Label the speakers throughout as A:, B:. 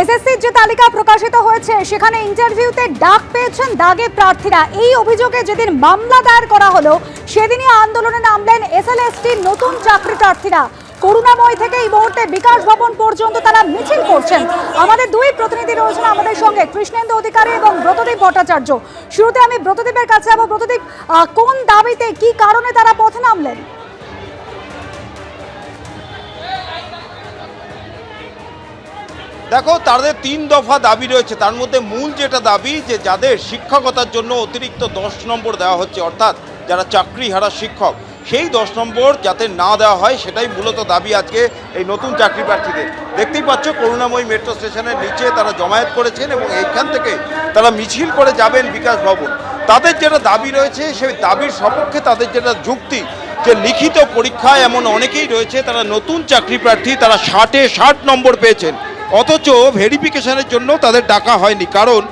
A: এসএসসির যে তালিকা প্রকাশিত হয়েছে, সেখানে ইন্টারভিউতে ডাক পেয়েছেন দাগে প্রার্থীরা। এই অভিযোগে যেদিন মামলা দায়ের করা হলো, সেদিনই আন্দোলনে নামলেন এসএলএসটির নতুন চাকরি প্রার্থীরা। করুণাময় থেকে এই মুহূর্তে বিকাশ ভবন পর্যন্ত তারা মিছিল করছেন। আমাদের দুই প্রতিনিধি রয়েছেন আমাদের সঙ্গে, কৃষ্ণেন্দু অধিকারী এবং ব্রতদীপ ভট্টাচার্য। শুরুতে আমি ব্রতদীপের কাছে যাব। ব্রতদীপ কোন দাবিতে, কি কারণে তারা পথে নামলেন?
B: দেখো, তাদের তিন দফা দাবি রয়েছে। তার মধ্যে মূল যেটা দাবি, যে যাদের শিক্ষকতার জন্য অতিরিক্ত দশ নম্বর দেওয়া হচ্ছে, অর্থাৎ যারা চাকরি হারা শিক্ষক, সেই দশ নম্বর যাতে না দেওয়া হয়, সেটাই মূলত দাবি আজকে এই নতুন চাকরি প্রার্থীদের। দেখতেই পাচ্ছ, করুণাময়ী মেট্রো স্টেশনের নিচে তারা জমায়েত করেছেন এবং এইখান থেকে তারা মিছিল করে যাবেন বিকাশ ভবন। তাদের যেটা দাবি রয়েছে, সেই দাবির সপক্ষে তাদের যেটা যুক্তি, যে লিখিত পরীক্ষায় এমন অনেকেই রয়েছে, তারা নতুন চাকরি প্রার্থী, তারা ষাটে ষাট নম্বর পেয়েছেন। অথচ ভেরিফিকেশনের জন্য তাদের ডাকা হয়নি। কারণ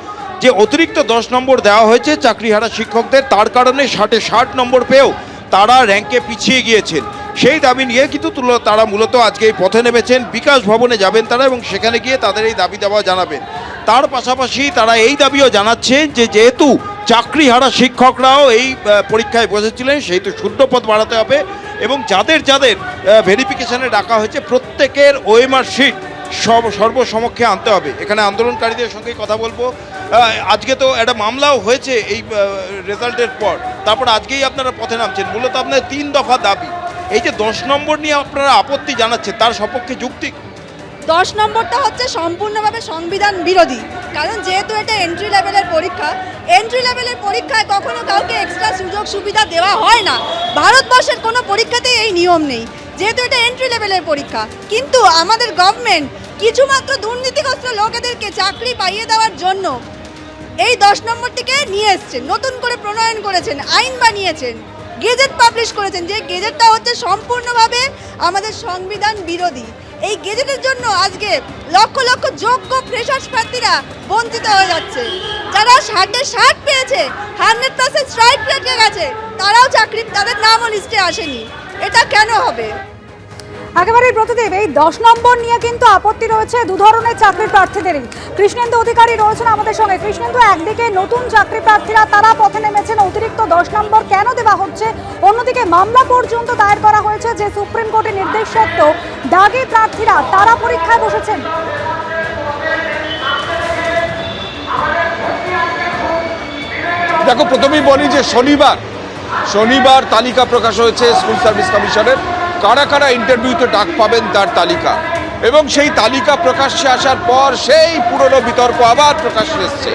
B: যে অতিরিক্ত দশ নম্বর দেওয়া হয়েছে চাকরিহারা শিক্ষকদের, তার কারণে ষাটে ষাট নম্বর পেয়েও তারা র্যাঙ্কে পিছিয়ে গিয়েছেন। সেই দাবি নিয়ে কিন্তু তারা মূলত আজকে এই পথে নেমেছেন। বিকাশ ভবনে যাবেন তারা এবং সেখানে গিয়ে তাদের এই দাবি দেওয়া জানাবেন। তার পাশাপাশি তারা এই দাবিও জানাচ্ছেন যে যেহেতু চাকরিহারা শিক্ষকরাও এই পরীক্ষায় বসেছিলেন, সেহেতু শূন্যপদ বাড়াতে হবে এবং যাদের যাদের ভেরিফিকেশানে ডাকা হয়েছে, প্রত্যেকের ওএমআর শিট সব সর্বসমক্ষে আনতে হবে। এখানে আন্দোলনকারীদের সঙ্গে কথা বলব। আজকে তো একটা মামলাও হয়েছে এই রেজাল্টের পর। তারপর আজকেই আপনারা পথে নামছেন। মূলত আপনার তিন দফা দাবি। এই যে দশ নম্বর নিয়ে আপনারা আপত্তি জানাচ্ছেন, তার সপক্ষে যুক্তি?
C: দশ নম্বরটা হচ্ছে সম্পূর্ণভাবে সংবিধান বিরোধী। কারণ যেহেতু এটা এন্ট্রি লেভেলের পরীক্ষা এন্ট্রি লেভেলের পরীক্ষায় কখনো কাউকে এক্সট্রা সুযোগ সুবিধা দেওয়া হয় না। ভারতবর্ষের কোনো পরীক্ষাতেই এই নিয়ম নেই। যেহেতু এটা এন্ট্রি লেভেলের পরীক্ষা, কিন্তু আমাদের গভর্নমেন্ট কিছুমাত্র দুর্নীতিগ্রস্ত লোকেদেরকে চাকরি পাইয়ে দেওয়ার জন্য এই দশ নম্বরটিকে নিয়ে এসছেন, নতুন করে প্রণয়ন করেছেন, আইন বানিয়েছেন, গেজেট পাবলিশ করেছেন, যে গেজেটটা হচ্ছে সম্পূর্ণভাবে আমাদের সংবিধান বিরোধী। এই গেজেটের জন্য আজকে লক্ষ লক্ষ যোগ্য ফ্রেশার্স প্রার্থীরা বঞ্চিত হয়ে যাচ্ছে। যারা ষাটে ষাট পেয়েছে, হান্ড্রেড পার্সেন্ট স্ট্রাইক রেটে গেছে, তারাও চাকরি তাদের নামও লিস্টে আসেনি। এটা কেন হবে?
A: একেবারে প্রতিদেব এই দশ নম্বর নিয়ে কিন্তু আপত্তি রয়েছে দু ধরনের চাকরি প্রার্থীদেরই। কৃষ্ণেন্দু অধিকারী রয়েছেন আমাদের সঙ্গে। কৃষ্ণেন্দু, একদিকে নতুন চাকরি প্রার্থীরা তারা পথে নেমেছেন, অতিরিক্ত দশ নম্বর কেন দেওয়া হচ্ছে? অন্যদিকে মামলা পর্যন্ত দায়ের করা হয়েছে যে সুপ্রিম কোর্টের নির্দেশ সত্ত্বেও দাগি প্রার্থীরা তারা পরীক্ষায় বসেছেন।
D: দেখো, প্রথমেই বলি যে শনিবার শনিবার তালিকা প্রকাশ হয়েছে স্কুল সার্ভিস কমিশনের। কারা কারা ইন্টারভিউতে ডাক পাবেন তার তালিকা? এবং সেই তালিকা প্রকাশ্যে আসার পর সেই পুরনো বিতর্ক আবার প্রকাশ্যে এসছে।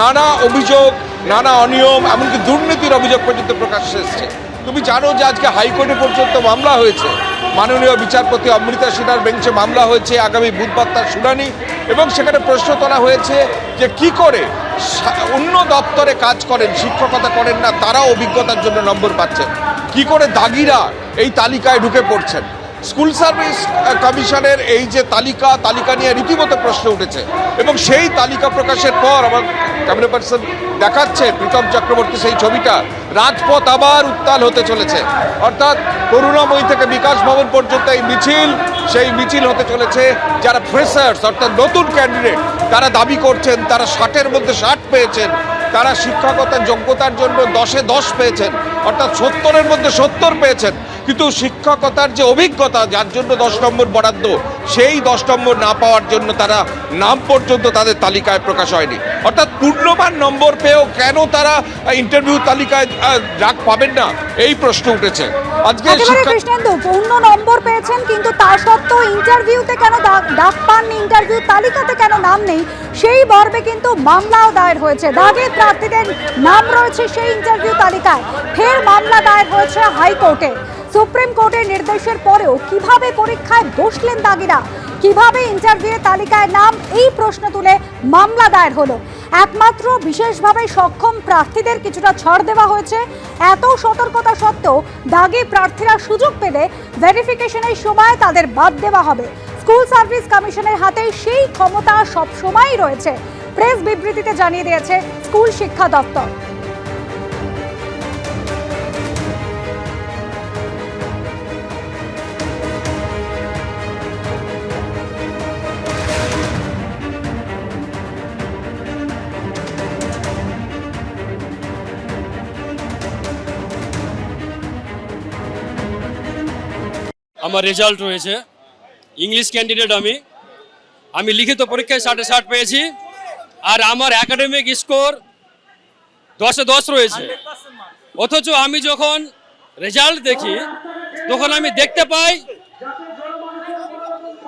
D: নানা অভিযোগ, নানা অনিয়ম, এমনকি দুর্নীতির অভিযোগ পর্যন্ত প্রকাশ্যে এসছে। তুমি জানো যে আজকে হাইকোর্টে পর্যন্ত মামলা হয়েছে। মাননীয় বিচারপতি অমৃতা সিনহার বেঞ্চে মামলা হয়েছে আগামী বুধবার তার শুনানি এবং সেখানে প্রশ্ন তোলা হয়েছে যে কি করে অন্য দপ্তরে কাজ করেন, শিক্ষকতা করেন না, তারাও অভিজ্ঞতার জন্য নম্বর পাচ্ছেন। কি করে দাগিরা এই তালিকায় ঢুকে পড়ছেন। স্কুল সার্ভিস কমিশনের এই যে তালিকা তালিকা নিয়ে রীতিমতো প্রশ্ন উঠেছে। এবং সেই তালিকা প্রকাশের পর আমার ক্যামেরা পার্সন দেখাচ্ছে প্রীতম চক্রবর্তী সেই ছবিটা। রাজপথ আবার উত্তাল হতে চলেছে। অর্থাৎ করুণাময়ী থেকে বিকাশ ভবন পর্যন্ত এই মিছিল, সেই মিছিল হতে চলেছে। যারা ফ্রেশার্স অর্থাৎ নতুন ক্যান্ডিডেট তারা দাবি করছেন, তারা ষাটের মধ্যে ষাট পেয়েছেন। তারা শিক্ষকতার যোগ্যতার জন্য দশে দশ পেয়েছেন। অর্থাৎ সত্তরের মধ্যে সত্তর পেয়েছেন। কিন্তু শিক্ষকতার যে অভিজ্ঞতা যার জন্য দশ নম্বর বরাদ্দ সেই দশ নম্বর না পাওয়ার জন্য তারা নাম পর্যন্ত তাদের তালিকায় প্রকাশ হয়নি। অর্থাৎ পূর্ণমান নম্বর পেয়েও কেন তারা ইন্টারভিউ তালিকায় ডাক পাবেন না? এই প্রশ্ন উঠেছে। আজকে
A: কৃষ্ণেন্দু পূর্ণ নম্বর পেয়েছেন কিন্তু তা সত্ত্বেও ইন্টারভিউতে কেন ডাক- ডাক পাননি ইন্টারভিউ তালিকাতে কেন নাম নেই সেই মর্মে কিন্তু মামলাও দায়ের হয়েছে। দাগের প্রার্থীদের নাম রয়েছে সেই ইন্টারভিউ তালিকায়। ফের মামলা দায়ের হয়েছে হাইকোর্টে। সুপ্রিম কোর্টের নির্দেশের পরেও কীভাবে পরীক্ষায় বসলেন দাগিরা? কীভাবে ইন্টারভিউ তালিকায় নাম? এই প্রশ্ন তুলে মামলা দায়ের হলো। একমাত্র বিশেষভাবে সক্ষম প্রার্থীদের কিছুটা ছাড় দেওয়া হয়েছে। এত সতর্কতা সত্ত্বেও দাগি প্রার্থীরা সুযোগ পেলে ভেরিফিকেশনের সময় তাদের বাদ দেওয়া হবে। স্কুল সার্ভিস কমিশনের হাতে সেই ক্ষমতা সবসময়ই রয়েছে। প্রেস বিবৃতিতে জানিয়ে দিয়েছে স্কুল শিক্ষা দপ্তর।
E: আমার রেজাল্ট রয়েছে। ইংলিশ ক্যান্ডিডেট আমি। আমি লিখিত পরীক্ষায় ষাটে ষাট পেয়েছি। আর আমার একাডেমিক স্কোর দশে দশ রয়েছে। অথচ আমি যখন রেজাল্ট দেখি, তখন আমি দেখতে পাই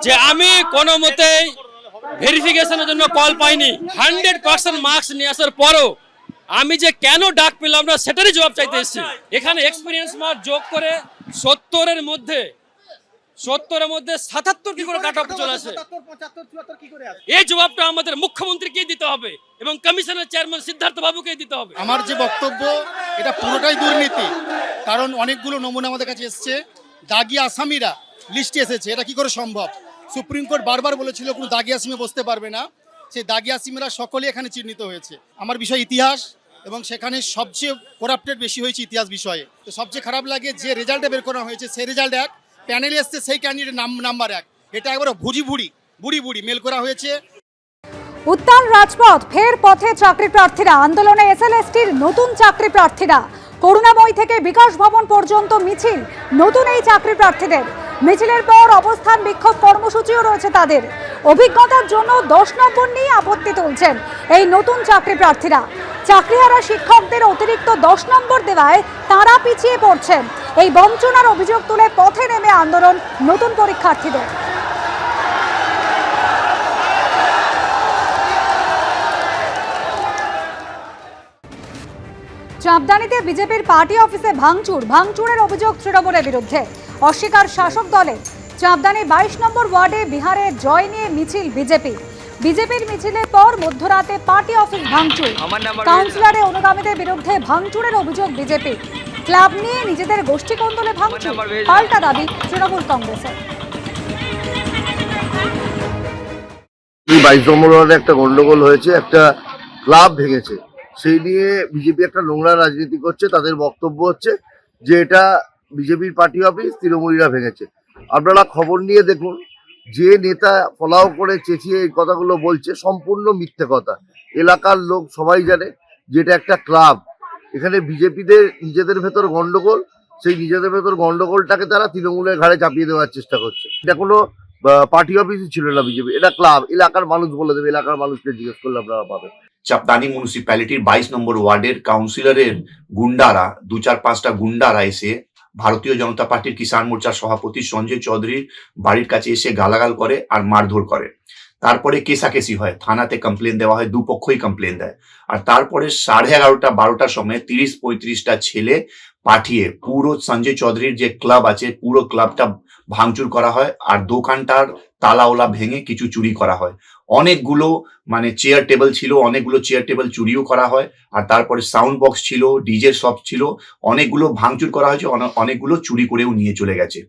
E: যে আমি কোনো মতেই ভেরিফিকেশনের জন্য কল পাইনি। হান্ড্রেড পার্সেন্ট মার্কস নিয়ে আসার পরও আমি যে কেন ডাক পেলাম না, সেটারই জবাব চাইতে এসেছি। এখানে এক্সপিরিয়েন্স মার্ক যোগ করে সত্তরের মধ্যে সত্তরের মধ্যে সাতাত্তর কি করে কাট অফ চলে আসে? এই জবাবটা আমাদের মুখ্যমন্ত্রীকে দিতে হবে এবং কমিশনের চেয়ারম্যান সিদ্ধার্থ বাবুকে দিতে হবে।
F: আমার যে বক্তব্য এটা পুরোটাই দুর্নীতি। কারণ অনেকগুলো নমুনা আমাদের কাছে এসছে। দাগি আসামিরা লিস্টে এসেছে। এটা কি করে সম্ভব? সুপ্রিম কোর্ট বারবার বলেছিল কোনো দাগি আসামি বসতে পারবে না। সেই দাগি আসামিরা সকলে এখানে চিহ্নিত হয়েছে। আমার বিষয় ইতিহাস এবং সেখানে সবচেয়ে করাপ্টেড বেশি হয়েছে ইতিহাস বিষয়ে। তো সবচেয়ে খারাপ লাগে যে রেজাল্টে বের করা হয়েছে সেই রেজাল্ট এক প্যানেলে এসছে সেই ক্যান্ডিডেট নাম নাম্বার এক। এটা একবারে ভুজি ভুড়ি, বুড়ি বুড়ি মেল করা হয়েছে।
A: উত্তাল রাজপথ, ফের পথে চাকরি প্রার্থীরা, আন্দোলনে এসএলএসটির নতুন চাকরি প্রার্থীরা। করুণাময় থেকে বিকাশ ভবন পর্যন্ত মিছিল, নতুন এই চাকরি প্রার্থীদের। মিছিলের পর অবস্থান বিক্ষোভ কর্মসূচিও রয়েছে তাদের। অভিজ্ঞতার জন্য দশ নম্বর নিয়ে আপত্তি তুলছেন এই নতুন চাকরি প্রার্থীরা। চাকরিহারা শিক্ষকদের অতিরিক্ত দশ নম্বর দেওয়ায় তারা পিছিয়ে পড়ছেন। এই বঞ্চনার অভিযোগ তুলে পথে নেমে আন্দোলন নতুন পরীক্ষার্থীদের। চাঁদদানিতে বিজেপির পার্টি অফিসে ভাঙচুর ভাঙচুরের অভিযোগ তৃণমূলের বিরুদ্ধে। অস্বীকার শাসক দলে চাঁদদানি বাইশ নম্বর ওয়ার্ডে বিহারে জয় নিয়ে মিছিল বিজেপি বিজেপির মিছিলের পর মধ্যরাতে পার্টি অফিস ভাঙচুর। কাউন্সিলরে অনুগামীদের বিরুদ্ধে ভাঙচুরের অভিযোগ বিজেপি ক্লাব নিয়ে নিজেদের গোষ্ঠী কোন্দলে ভাঙচুর। পাল্টা দাবি তৃণমূল কংগ্রেসের।
G: বাইশ নম্বর ওয়ার্ডে একটা গন্ডগোল হয়েছে একটা ক্লাব ভেঙেছে। সেই নিয়ে বিজেপি একটা নোংরা রাজনীতি করছে তাদের বক্তব্য হচ্ছে যে এটা বিজেপির পার্টি অফিস তৃণমূলীরা ভেঙেছে। আপনারা খবর নিয়ে দেখুন যে নেতা ফলাও করে চেঁচিয়ে এই কথাগুলো বলছে সম্পূর্ণ মিথ্যে কথা। এলাকার লোক সবাই জানে যে এটা একটা ক্লাব। এখানে বিজেপিদের নিজেদের ভেতর গন্ডগোল, সেই নিজেদের ভেতর গন্ডগোলটাকে তারা তৃণমূলের ঘাড়ে চাপিয়ে দেওয়ার চেষ্টা করছে। এটা কোনো পার্টি অফিসই ছিল না বিজেপি, এটা ক্লাব এলাকার মানুষ বলে দেবে, এলাকার মানুষকে জিজ্ঞেস করলে আপনারা পাবেন।
H: চাপদানি মিউনিসিপ্যালিটির বাইশ নম্বর ওয়ার্ডের কাউন্সিলরের গুন্ডারা, দু চার পাঁচটা গুন্ডারা এসে ভারতীয় জনতা পার্টির কিষাণ মোর্চার সভাপতি সঞ্জয় চৌধুরীর বাড়ির কাছে এসে গালাগাল করে আর মারধর করে। তারপরে কেসাকেসি হয়, থানাতে কমপ্লেন দেওয়া হয়, দুপক্ষই কমপ্লেন দেয়। আর তারপরে সাড়ে এগারোটা, বারোটার সময় তিরিশ পঁয়ত্রিশটা ছেলে পাঠিয়ে পুরো সঞ্জয় চৌধুরীর যে ক্লাব আছে, পুরো ক্লাবটা ভাঙচুর করা হয় আর দোকানটার তালাওলা ভেঙে কিছু চুরি করা হয়। অনেকগুলো মানে চেয়ার টেবিল ছিল, অনেকগুলো চেয়ার টেবিল চুরিও করা হয় আর তারপরে সাউন্ড বক্স ছিল ডিজে সব ছিল, অনেকগুলো ভাঙচুর করা হয়েছে অনেকগুলো চুরি করেও নিয়ে চলে গেছে।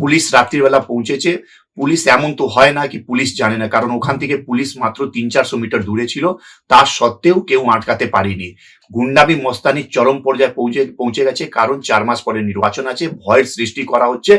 H: পুলিশ রাত্রিবেলা পৌঁছেছে পুলিশ এমন তো হয় না কি পুলিশ জানে না। কারণ ওখান থেকে পুলিশ মাত্র তিন চারশো মিটার দূরে ছিল। তা সত্ত্বেও কেউ আটকাতে পারেনি। গুন্ডাবি মস্তানির চরম পর্যায়ে পৌঁছে পৌঁছে গেছে। কারণ চার মাস পরে নির্বাচন আছে। ভয়ের সৃষ্টি করা হচ্ছে।